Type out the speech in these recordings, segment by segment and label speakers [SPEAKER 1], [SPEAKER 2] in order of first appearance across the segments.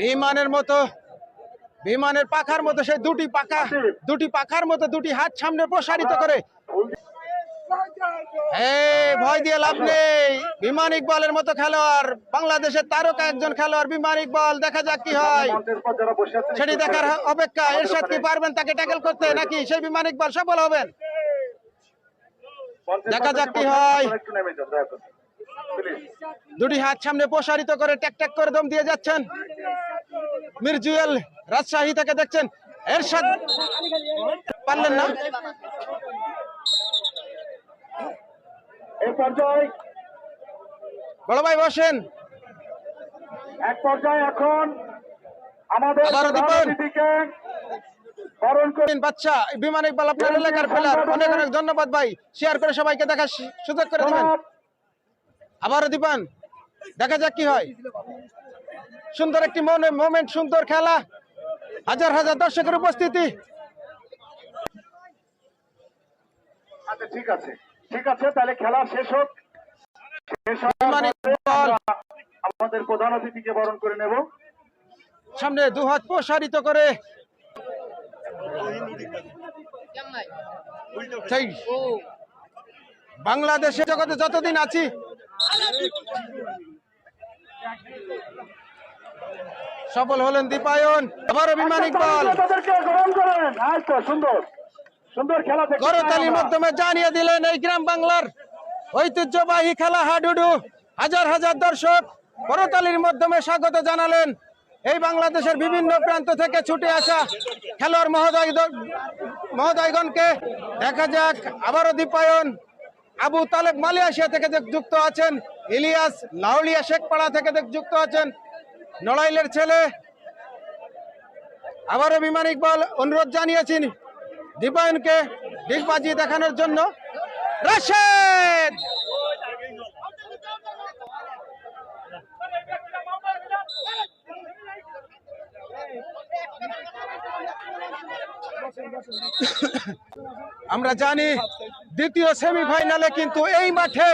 [SPEAKER 1] বিমানের মতো, বিমানের পাখার মতো সেই দুটি পাখা, দুটি পাখার মতো দুটি হাত সামনে প্রসারিত করে। ভয় দিয়ে লাভ নেই। বিমান ইকবালের মতো খেলোয়াড়, বাংলাদেশের তারকা একজন খেলোয়াড়, বিমান ইকবাল, দেখা যাক কি হয়। সেটি দেখার অপেক্ষা, এরশাদ কি পারবেন তাকে ট্যাকেল করতে নাকি সেই বিমান ইকবাল সফল হবেন? দেখা যাক কি হয়। দুটি হাত সামনে প্রসারিত করে ট্যাক করে দম দিয়ে যাচ্ছেন। মির্জুয়েল রাজশাহী থেকে দেখছেন এরশাদ। পারলেন না? বড় ভাই বসেন।
[SPEAKER 2] এক পর্যায়ে এখন আমাদের
[SPEAKER 1] বাচ্চা বিমান ইকবাল আপনার এলাকার প্লেয়ার অনেক অনেক ধন্যবাদ ভাই। শেয়ার করে সবাইকে দেখার সু- সুযোগ করে দেবেন। আবারও দিবান দেখা যাক কি হয়। সুন্দর একটি মোমেন্ট সুন্দর খেলা। হাজার হাজার দর্শকের উপস্থিতি।
[SPEAKER 2] আচ্ছা ঠিক আছে। ঠিক আছে তাহলে খেলা শেষ হোক। শেষ হওয়ার
[SPEAKER 1] বিমান
[SPEAKER 2] পরে
[SPEAKER 1] ইকবাল।
[SPEAKER 2] আমরা আমাদের প্রধান অতিথিকে বরণ করে নেব।
[SPEAKER 1] সামনে দু হাত প্রসারিত করে। বাংলাদেশে জগতে যতদিন আছি সফল হলেন দীপায়ন। আবারও বিমান ইকবাল। করতালির মাধ্যমে জানিয়ে দিলেন এই গ্রাম বাংলার ঐতিহ্যবাহী খেলা হাডুডু। হাজার হাজার দর্শক করতালির মাধ্যমে স্বাগত জানালেন। এই বাংলাদেশের বিভিন্ন প্রান্ত থেকে ছুটে আসা খেলোয়াড় মহোদয় মহোদয়গণকে। দেখা যাক আবারও দীপায়ন আবু তালেব মালয়েশিয়া থেকে যুক্ত আছেন, ইলিয়াস লাউলিয়া শেখপাড়া থেকে যুক্ত আছেন, নড়াইলের ছেলে। আবারও বিমান ইকবাল অনুরোধ জানিয়েছেন দীপায়নকে ডিগবাজি দেখানোর জন্য। রাশেদ! আমরা জানি দ্বিতীয় সেমিফাইনালে কিন্তু এই মাঠে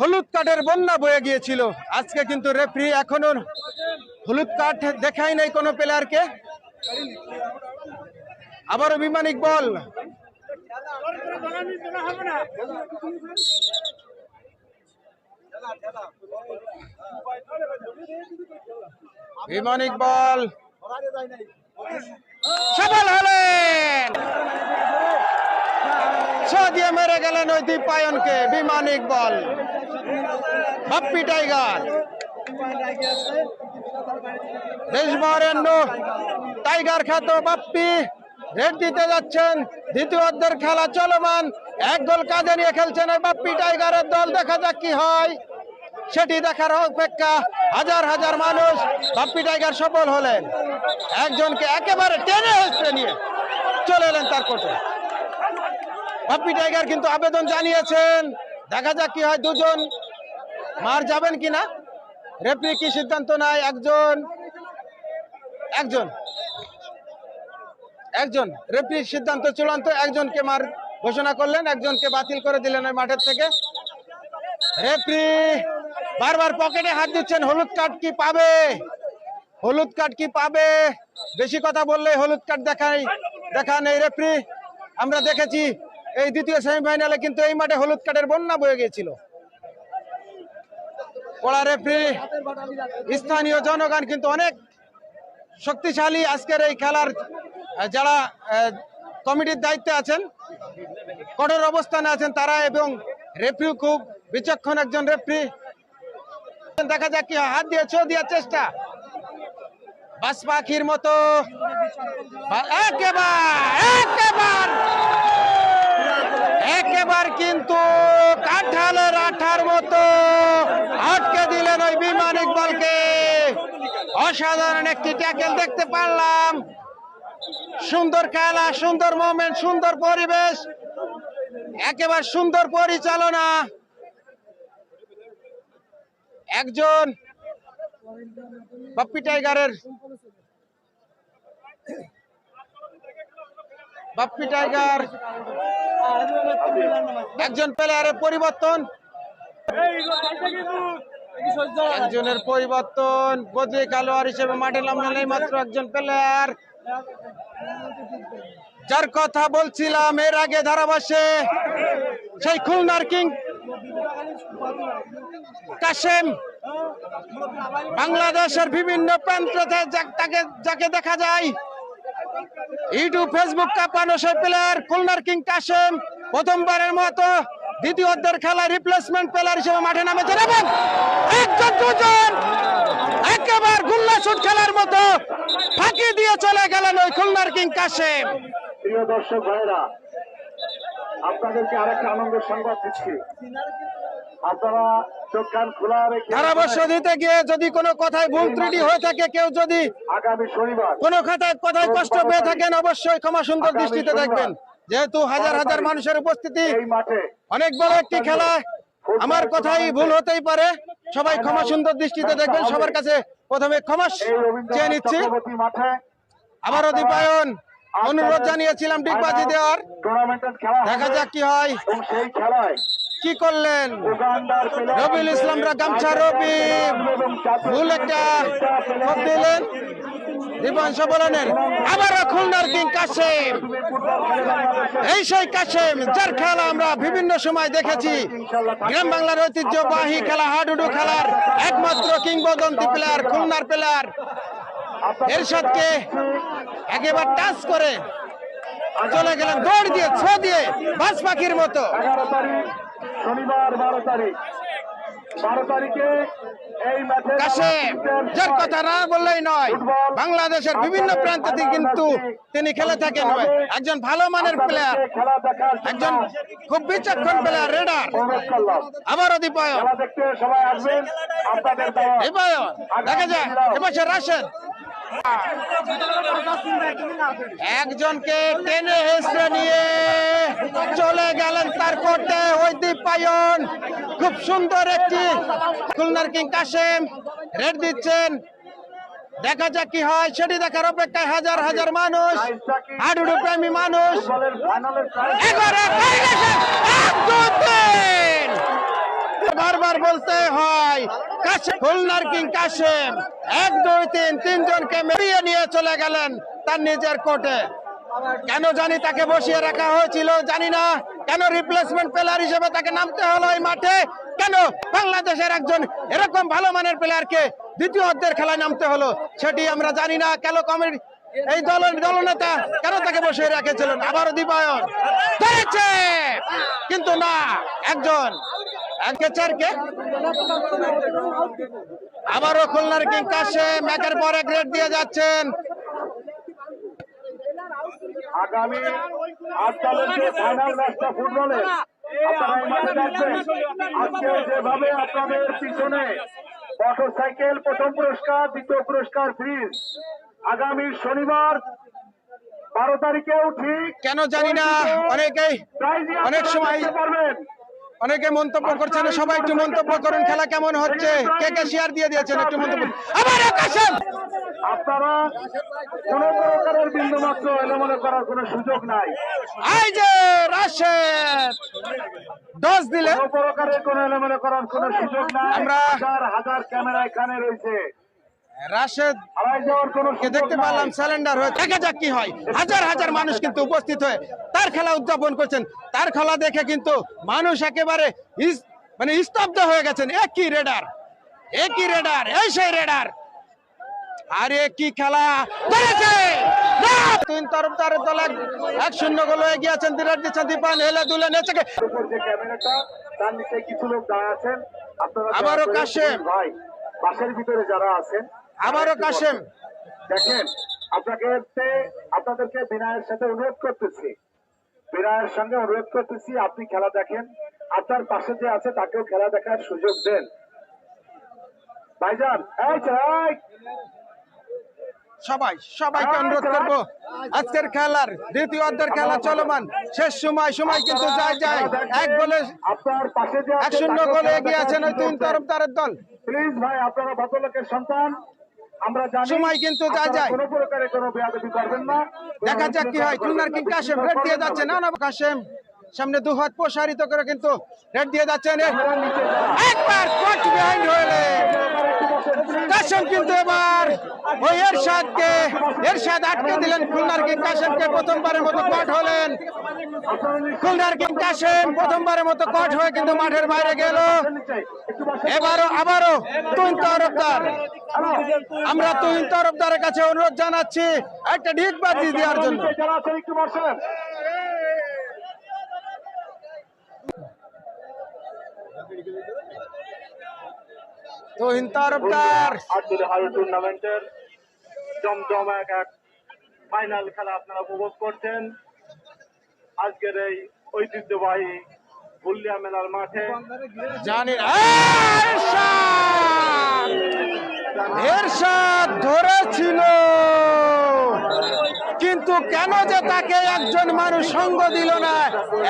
[SPEAKER 1] হলুদ কার্ডের বন্যা বয়ে গিয়েছিল। আজকে কিন্তু রেফরি এখনও হলুদ কার্ড দেখাই নাই কোনো প্লেয়ারকে আবারও বিমান ইকবল বিমান ইকবল সফল হলেন। ছ দিয়ে মেরে গেলেন ওই দীপায়নকে বিমান ইকবল বাপ্পি টাইগার। টাইগার খ্যাত বাপ্পি, রেড দিতে যাচ্ছেন দ্বিতীয় অর্ধের খেলা চলমান। এক গোল কাঁধে নিয়ে খেলছেন এই বাপ্পি টাইগারের দল, দেখা যাক কি হয়। সেটি দেখার অপেক্ষা হাজার হাজার মানুষ বাপ্পি টাইগার সফল হলেন। একজনকে একেবারে টেনে হেসড়ে নিয়ে চলে এলেন তার কোর্টে বাপ্পি টাইগার কিন্তু আবেদন জানিয়েছেন। দেখা যাক কি হয়, দুজন মার যাবেন কিনা। রেফারি কি সিদ্ধান্ত নেয়? একজন একজন একজন। রেফারির সিদ্ধান্ত চূড়ান্ত, একজনকে মার ঘোষণা করলেন, একজনকে বাতিল করে দিলেন ওই মাঠের থেকে। রেফারি বারবার পকেটে হাত দিচ্ছেন, হলুদ কার্ড কি পাবে? হলুদ কার্ড কি পাবে? বেশি কথা বললে হলুদ কার্ড দেখাই দেখান এই রেফারি। আমরা দেখেছি এই দ্বিতীয় সেমিফাইনালে কিন্তু এই মাঠে হলুদ কার্ডের বন্যা বয়ে গিয়েছিল। কড়া রেফারি স্থানীয় জনগণ কিন্তু অনেক শক্তিশালী আজকের এই খেলার যারা কমিটির দায়িত্বে আছেন, কঠোর অবস্থানে আছেন তারা এবং রেফরি খুব বিচক্ষণ একজন রেফরি দেখা যাক কি। হাত দিয়ে ছো দেওয়ার চেষ্টা। বাস পাখির মতো। একেবার কিন্তু কাঁঠালের আঠার মতো আটকে দিলেন ওই বিমান ইকবালকে অসাধারণ একটি ট্যাকেল দেখতে পারলাম। সুন্দর খেলা, সুন্দর মোমেন্ট সুন্দর পরিবেশ, একেবারে সুন্দর পরিচালনা। একজন বাপ্পি টাইগারের বাপ্পি টাইগার। একজন প্লেয়ারের পরিবর্তন। একজনের পরিবর্তন। বদলি খেলোয়াড় হিসেবে মাঠে নামলেন এই মাত্র একজন প্লেয়ার যার কথা বলছিলাম, এর আগে ধারাবাসে সেই খুলনার কিং কাশেম বাংলাদেশের বিভিন্ন প্রান্ততে যা- তাকে যাকে দেখা যায়। ইউটিউব ফেসবুক কাঁপানো সেই প্লেয়ার খুলনার কিং কাশেম প্রথমবারের মতো দ্বিতীয় অর্ধের খেলায় রিপ্লেসমেন্ট প্লেয়ার হিসেবে মাঠে নামেছেন এবং একজন, দুজন একেবারে গুল্লা শুট খেলার মতো ফাঁকি দিয়ে চলে গেলেন ওই খুলনার কিং কাশেম
[SPEAKER 2] প্রিয় দর্শক ভাইরা, আপনাদেরকে আরেকটা আনন্দের সংবাদ দিচ্ছি।
[SPEAKER 1] ধারাভাষ্য দিতে গিয়ে যদি কোনো কথায় ভুল ত্রুটি হয়ে থাকে কেউ যদি কোনো খাতায় কথায় কষ্ট পেয়ে থাকেন অবশ্যই ক্ষমা সুন্দর দৃষ্টিতে দেখবেন। যেহেতু হাজার হাজার মানুষের উপস্থিতি অনেক বড় একটি খেলা আমার কথাই ভুল হতেই পারে। সবাই ক্ষমা সুন্দর দৃষ্টিতে দেখবেন সবার কাছে প্রথমে ক্ষমা চেয়ে নিচ্ছি। আবারও দীপায়ন অনুরোধ জানিয়েছিলাম ডিগবাজি দেওয়ার। দেখা যাক কি হয়।
[SPEAKER 2] সেই খেলায়
[SPEAKER 1] কি করলেন? রবিউল ইসলামরা গামছা রবি। ভুল একটা দিলেন। দীপাংশ বলনের। আবারও খুলনার কিং কাশেম এই সেই কাশেম যার খেলা আমরা বিভিন্ন সময় দেখেছি। গ্রাম বাংলার ঐতিহ্যবাহী খেলা হাডুডু খেলার একমাত্র কিংবদন্তি প্লেয়ার খুলনার প্লেয়ার। এরশাদকে একেবারে টাচ করে চলে গেলেন দৌড় দিয়ে ছ দিয়ে বাস পাখির মতো।
[SPEAKER 2] শনিবার বারো তারিখ। বারো তারিখে এই ম্যাচে
[SPEAKER 1] কাশেম যার কথা না বললেই নয় বাংলাদেশের বিভিন্ন প্রান্ত থেকে কিন্তু তিনি খেলে থাকেন একজন ভালো মানের প্লেয়ার একজন খুব বিচক্ষণ প্লেয়ার রেডার আবারও দীপায়ন
[SPEAKER 2] দাওয়াত
[SPEAKER 1] দীপায়ন দেখা যায় এপাশে রাশেদ একজনকে টেনে হেসড়ে নিয়ে চলে গেলেন তার কোর্টে ওই দীপায়ন। খুব সুন্দর একটি খুলনার কিং কাশেম। রেড দিচ্ছেন। দেখা যাক কি হয়। সেটি দেখার অপেক্ষায় হাজার হাজার মানুষ, হাডুডু প্রেমী মানুষ। এবারে পেয়ে গেছেন এক, দুই, তিন। বারবার বলতে হয়, কাশেম, খুলনার কিং কাশেম, এক, দুই, তিন, তিনজনকে মেরিয়ে নিয়ে চলে গেলেন তার নিজের কোর্টে। কেন জানি তাকে বসিয়ে রাখা হয়েছিল, জানি না। কেন রিপ্লেসমেন্ট প্লেয়ার হিসেবে তাকে নামতে হলো এই মাঠে? কেন বাংলাদেশের একজন এরকম ভালো মানের প্লেয়ারকে দ্বিতীয় অর্ধের খেলায় নামতে হলো, সেটি আমরা জানি না। কেন কমিটি এই দল দলনেতা কেন তাকে বসিয়ে রেখেছিলেন? আবারও দীপায়ন কিন্তু না, একজন একে চারকে আবারও খুলনার কিং কাশে ম্যাকের পর এক রেট দিয়ে যাচ্ছেন।
[SPEAKER 2] আগামী আট সালের যে ফাইনাল ম্যাচটা ফুটবলের আপনারা মাঠে দেখবেন আজকে যেভাবে আপনাদের পিছনে মোটর সাইকেল প্রথম পুরস্কার দ্বিতীয় পুরস্কার ফ্রিজ। আগামী শনিবার বারো তারিখেও ঠিক
[SPEAKER 1] কেন জানি না অনেকেই অনেক সময়
[SPEAKER 2] পারবেন।
[SPEAKER 1] অনেকে মন্তব্য করছেন সবাই একটু মন্তব্য করুন খেলা কেমন হচ্ছে? কে কে শেয়ার দিয়ে দিয়েছেন একটু মন্তব্য? আবার কাশেম
[SPEAKER 2] আপনারা কোন প্রকারের বিন্দু মাত্র এলোমেলো করার কোনো সুযোগ নাই।
[SPEAKER 1] এই যে রাশেদ! দশ দিলে
[SPEAKER 2] কোন প্রকারের কোন এলোমেলো করার কোনো সুযোগ নাই।
[SPEAKER 1] আমরা-
[SPEAKER 2] হাজার হাজার ক্যামেরা এখানে রয়েছে।
[SPEAKER 1] রাশেদ
[SPEAKER 2] হারাই যাওয়ার কোনো
[SPEAKER 1] কে দেখতে পারলাম স্যালেন্ডার হয়ে দেখা যাক কি হয়। হাজার হাজার মানুষ কিন্তু উপস্থিত হয়ে তার খেলা উদযাপন করছেন। তার খেলা দেখে কিন্তু মানুষ একেবারে মানে স্তব্ধ হয়ে গেছেন। একই রেডার একই রেডার এই সেই রেডার আরে কি খেলা? ধরেছে! তিন তরফদারের দল এক- শূন্য গোল হয়ে গিয়েছেন। বিরাট দিচ্ছেন দীপান হেলে দুলে নেচে গে-
[SPEAKER 2] উপর যে ক্যামেরাটা তার নিচে কিছু লোক দাঁড়া আছেন
[SPEAKER 1] আবারও কাশেম।
[SPEAKER 2] ভাই বাসের ভিতরে যারা আছেন
[SPEAKER 1] আবারও কাশেম।
[SPEAKER 2] দেখেন আপনাকে আপনাদেরকে বিনয়ের সাথে অনুরোধ করতেছি। বিনয়ের সঙ্গে অনুরোধ করতেছি আপনি খেলা দেখেন। আপনার পাশে যে আছে তাকেও খেলা দেখার সুযোগ দেন। ভাইজান
[SPEAKER 1] সবাই সবাইকে অনুরোধ করব। আজকের খেলার দ্বিতীয় অর্ধের খেলা চলমান। শেষ সময় সময় কিন্তু যায় যায়। এক গোলে
[SPEAKER 2] আপনার পাশে যে
[SPEAKER 1] এক শূন্য গোলে এগিয়ে আছেন ওই তিন তরফদারের দল।
[SPEAKER 2] প্লিজ ভাই আপনারা ভদ্রলোকের সন্তান।
[SPEAKER 1] সময় কিন্তু যা যায়। দেখা যাক কি হয়। খুলনার কিং কাশেম রেড দিয়ে যাচ্ছে না না কাশেম সামনে দু হাত প্রসারিত করে কিন্তু রেড দিয়ে যাচ্ছেন একবার বিহাইন্ড হলে কাশেম কিন্তু এবার ওই এরশাদকে, এরশাদ আটকে দিলেন খুলনার কিং কাশেমকে প্রথমবারের মতো কট হলেন। খুলনার কিং কাশেম প্রথমবারের মতো কট হয়ে কিন্তু মাঠের বাইরে গেল। এবারও আবারও তুই তরফদার আমরা তুই তরফদারের কাছে অনুরোধ জানাচ্ছি, একটা ঢিক বাজি দেওয়ার জন্য
[SPEAKER 2] যারা আছেন একটু বসেন
[SPEAKER 1] তুহিন তরফদার
[SPEAKER 2] আব্দুল হারুন টুর্নামেন্টের জমজম এক এক ফাইনাল খেলা আপনারা উপভোগ করছেন আজকের এই ঐতিহ্যবাহী গুলিয়া মেলার মাঠে।
[SPEAKER 1] জানি এরশাদ ধরেছিল! কিন্তু কেন যে তাকে একজন মানুষ সঙ্গ দিল না?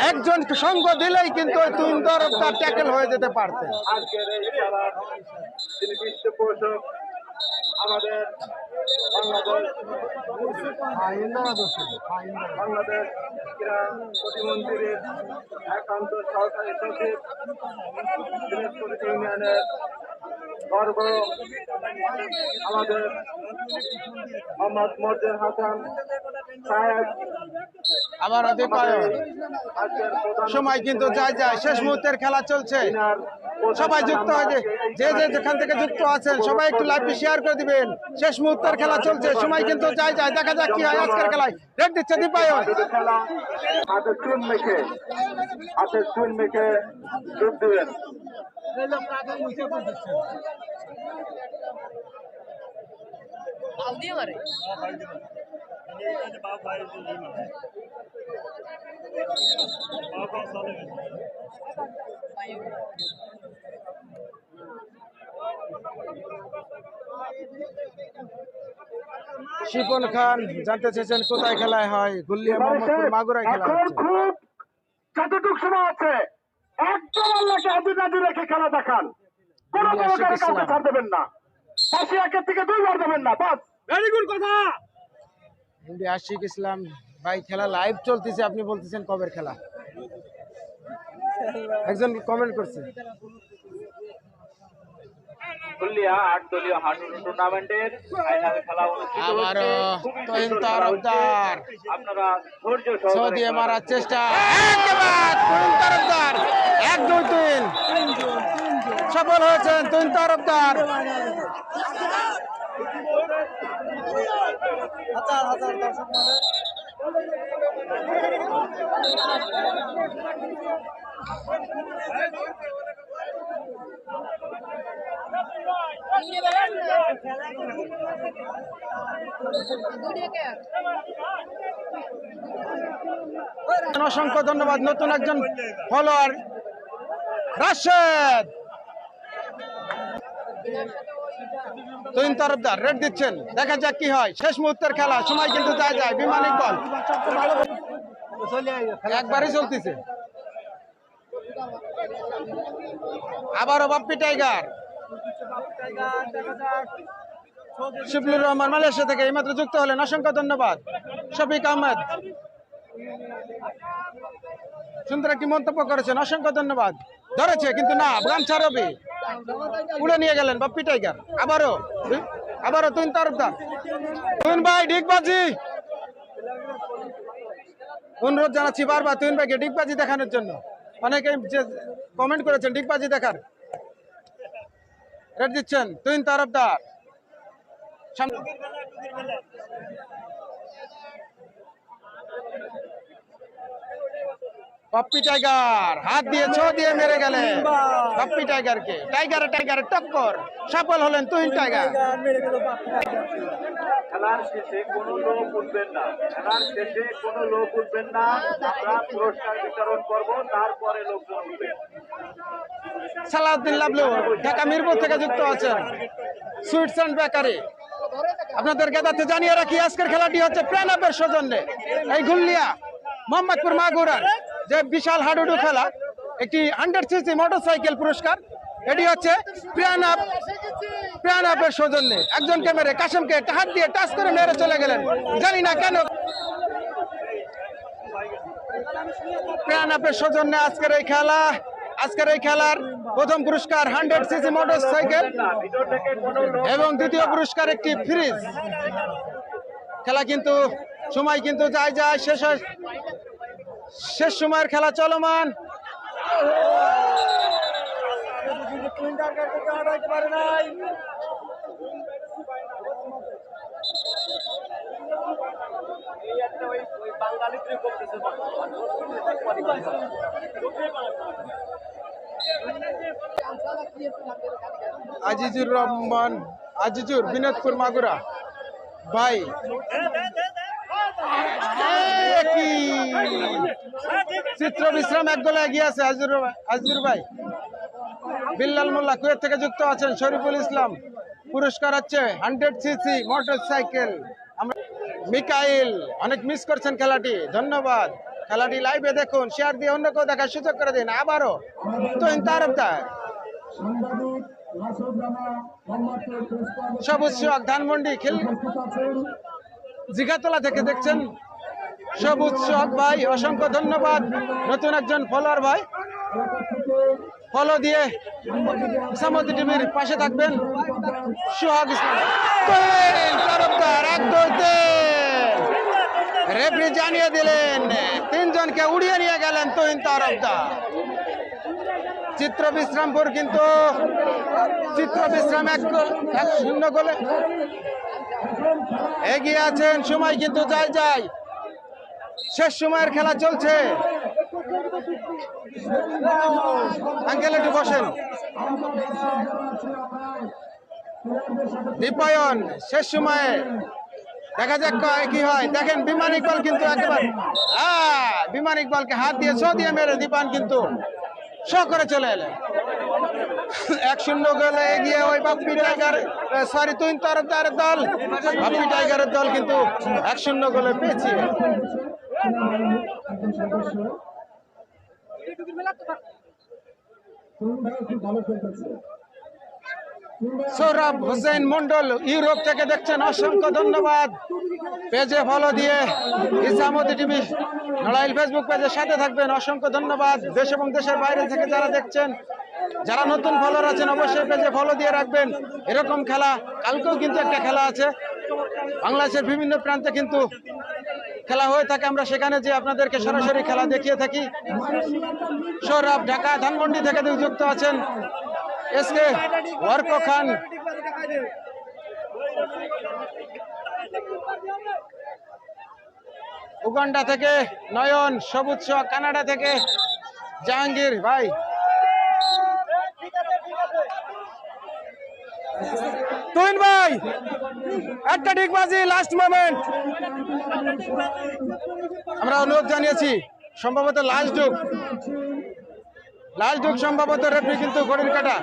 [SPEAKER 1] একজন সঙ্গ দিলেই কিন্তু ওই তরফদার ট্যাকেল হয়ে যেতে পারতেন
[SPEAKER 2] আমাদের বাংলাদেশ বাংলাদেশ ক্রীড়া প্রতিমন্ত্রীর একান্ত সহকারী সচিব দিনাজপুর ইউনিয়নের গর্ব আমাদের মোহাম্মদ মর্জের হাসান সাহেব।
[SPEAKER 1] আবার অধিপায়ন
[SPEAKER 2] আজকের
[SPEAKER 1] সময় কিন্তু যায় যায় শেষ মুহূর্তের খেলা চলছে। সবাই যুক্ত হয়েছে যে যে যেখান থেকে যুক্ত আছেন সবাই একটু লাইভটি শেয়ার করে দিবেন। শেষ মুহূর্তের খেলা চলছে সময় কিন্তু যায় যায়। দেখা যাক কি হয় আজকের খেলায়। রেড দিচ্ছে
[SPEAKER 2] খেলা হাতে চুন মেখে হাতে চুন মেখে দিবেন।
[SPEAKER 3] দিয়ে পারে
[SPEAKER 1] শিপন খান জানতে চেয়েছেন কোথায় খেলায় হয়? গুল্লিয়া মোহাম্মদপুর মাগুরায় খেলা
[SPEAKER 2] এখন খুব যতটুক সময় আছে একদম আল্লাহকে হাজির নাজির রেখে খেলা দেখান। কোন প্রকারে কাউকে ছাড় দেবেন না। পাশে একের থেকে দুইবার দেবেন না বাস। ভেরি গুড কথা।
[SPEAKER 1] ইন্ডিয়া আশিক ইসলাম ভাই খেলা লাইভ চলতেছে আপনি বলতেছেন কবের খেলা? একজন কমেন্ট করছে।
[SPEAKER 2] ফুলিয়া আট দলীয় হাডুডু টুর্নামেন্টের ফাইনাল খেলা অনুষ্ঠিত হচ্ছে। খুবই
[SPEAKER 1] তহিন
[SPEAKER 2] সুন্দর খেলা হচ্ছে।
[SPEAKER 1] তরফদার
[SPEAKER 2] আপনারা ধৈর্য
[SPEAKER 1] সৌদিয়ে মারার চেষ্টা। একেবারে তুহিন তরফদার এক দুই তিন। সফল হয়েছেন তুহিন তরফদার অসংখ্য ধন্যবাদ, নতুন একজন ফলোয়ার রাশেদ। তুহিন তরফদার রেড দিচ্ছেন। দেখা যাক কি হয়। শেষ মুহূর্তের খেলা, সময় কিন্তু যায় যায়, বিমানিক বল। একবারই চলতেছে। আবারও বাপ্পি টাইগার। শিবলুর রহমান মালয়েশিয়া থেকে এইমাত্র যুক্ত হলেন। অসংখ্য ধন্যবাদ। শফিক আহমেদ। সুন্দর একটি মন্তব্য করেছেন। অসংখ্য ধন্যবাদ। ধরেছে, কিন্তু না, গামছা রবি। উড়ে নিয়ে গেলেন বাপ্পি টাইগার। আবারও আবারও তুই তরফদার তুইন ভাই, ডিগবাজি। অনুরোধ জানাচ্ছি বারবার তুইন ভাইকে ডিগবাজি দেখানোর জন্য। অনেকে যে কমেন্ট করেছেন, ডিগবাজি দেখার। রেড দিচ্ছেন তুইন তরফদার পাপ্পি টাইগার, হাত দিয়ে ছ দিয়ে মেরে গেলেন। পাপ্পি টাইগারকে। টাইগার টাইগারে টক্কর সফল হলেন তুহিন টাইগার।
[SPEAKER 2] খেলার শেষে কোনো লোক উঠবেন না। খেলার শেষে কোনো লোক উঠবেন না। আমরা পুরস্কার বিতরণ করব, তারপরে লোকজন উঠবে।
[SPEAKER 1] সালাউদ্দিন লাবলু, ঢাকা মিরপুর থেকে যুক্ত আছেন। Sweets and bakery. আপনাদের তাতে জানিয়ে রাখি, আজকের খেলাটি হচ্ছে প্রাণ আপের সৌজন্যে এই গুল্লিয়া, মোহাম্মদপুর মাগুরার যে বিশাল হাডুডু খেলা, একটি হান্ড্রেড সিসি মোটরসাইকেল পুরস্কার, এটি হচ্ছে প্রাণ আপ প্রাণ আপের সৌজন্যে একজনকে মেরে কাসেমকে হাত দিয়ে টাচ করে মেরে চলে গেলেন। জানি না কেন প্রাণ আপের সৌজন্যে আজকের এই খেলা। আজকের এই খেলার প্রথম পুরস্কার হান্ড্রেড সিসি মোটর সাইকেল এবং দ্বিতীয় পুরস্কার একটি ফ্রিজ। খেলা কিন্তু, সময় কিন্তু যায় যায়, শেষ শেষ সময়ের খেলা চলমান। আজিজুর রহমান, আজিজুর, বিনোদপুর মাগুরা। ভাই চিত্র বিশ্রাম এক গোলে এগিয়ে আছে আজিজুর আজিজুর ভাই। বিল্লাল মোল্লা কুয়েত থেকে যুক্ত আছেন শরীফুল ইসলাম। পুরস্কার হচ্ছে hundred CC motorcycle Mikail, অনেক মিস করছেন খেলাটি। ধন্যবাদ। খেলাটি লাইভে দেখুন শেয়ার দিয়ে অন্য কেউ দেখার সুযোগ করে দিন। আবারও তো
[SPEAKER 3] পুরস্কার
[SPEAKER 1] সবুজ সোহাগ ধানমন্ডি খেল জিগাতলা থেকে দেখছেন। সবুজ সোহাগ ভাই, অসংখ্য ধন্যবাদ। নতুন একজন ফলোয়ার ভাই। ফলো দিয়ে সামুদ্র টিভির পাশে থাকবেন সোহাগ ইসলাম। রেফারি জানিয়ে দিলেন, তিনজনকে উড়িয়ে নিয়ে গেলেন তহিন তরফদার চিত্র বিশ্রামপুর কিন্তু, চিত্র বিশ্রাম এক শূন্য গোলে। এগিয়ে আছেন, সময় কিন্তু যাই যাই। শেষ সময়ের খেলা চলছে। আঙ্কেল, একটু বসেন। দীপায়ন, শেষ সময়ে। দেখা যাক ক- হয়। দেখেন, বিমান ইকবাল কিন্তু একেবারে হ্যাঁ বিমান ইকবালকে হাত দিয়ে ছ দিয়ে মেরে দীপান কিন্তু শ করে চলে এলেন। এক শূন্য গোলে এগিয়ে ওই বাপ্পি টাইগার সরি তুই তরফদারের দল। বাপ্পি টাইগারের দল কিন্তু এক শূন্য গোলে পেয়েছি
[SPEAKER 3] একজন সদস্য তরুণ ভাই খুব ভালো খেলতেছে
[SPEAKER 1] সৌরভ হোসেন মন্ডল ইউরোপ থেকে দেখছেন অসংখ্য ধন্যবাদ। পেজে ফলো দিয়ে ইসামতি টিভি নড়াইল ফেসবুক পেজের সাথে থাকবেন, অসংখ্য ধন্যবাদ। দেশ এবং দেশের বাইরে থেকে যারা দেখছেন, যারা নতুন ফলোয়ার আছেন, অবশ্যই পেজে ফলো দিয়ে রাখবেন। এরকম খেলা, কালকেও কিন্তু একটা খেলা আছে। বাংলাদেশের বিভিন্ন প্রান্তে কিন্তু খেলা হয়ে থাকে, আমরা সেখানে যে আপনাদেরকে সরাসরি খেলা দেখিয়ে থাকি। সৌরভ ঢাকা, ধানমন্ডি থেকে যুক্ত আছেন। S K work Khan. Uganda থেকে নয়ন, সবুজ কানাডা থেকে জাহাঙ্গীর, ভাই। তুইন ভাই, একটা ঠিক বাজি লাস্ট মোমেন্ট আমরা অনুরোধ জানিয়েছি, সম্ভবত লাস্ট ডুক লাস্ট ডুক সম্ভবত রেফারি কিন্তু ঘড়ির কাটা।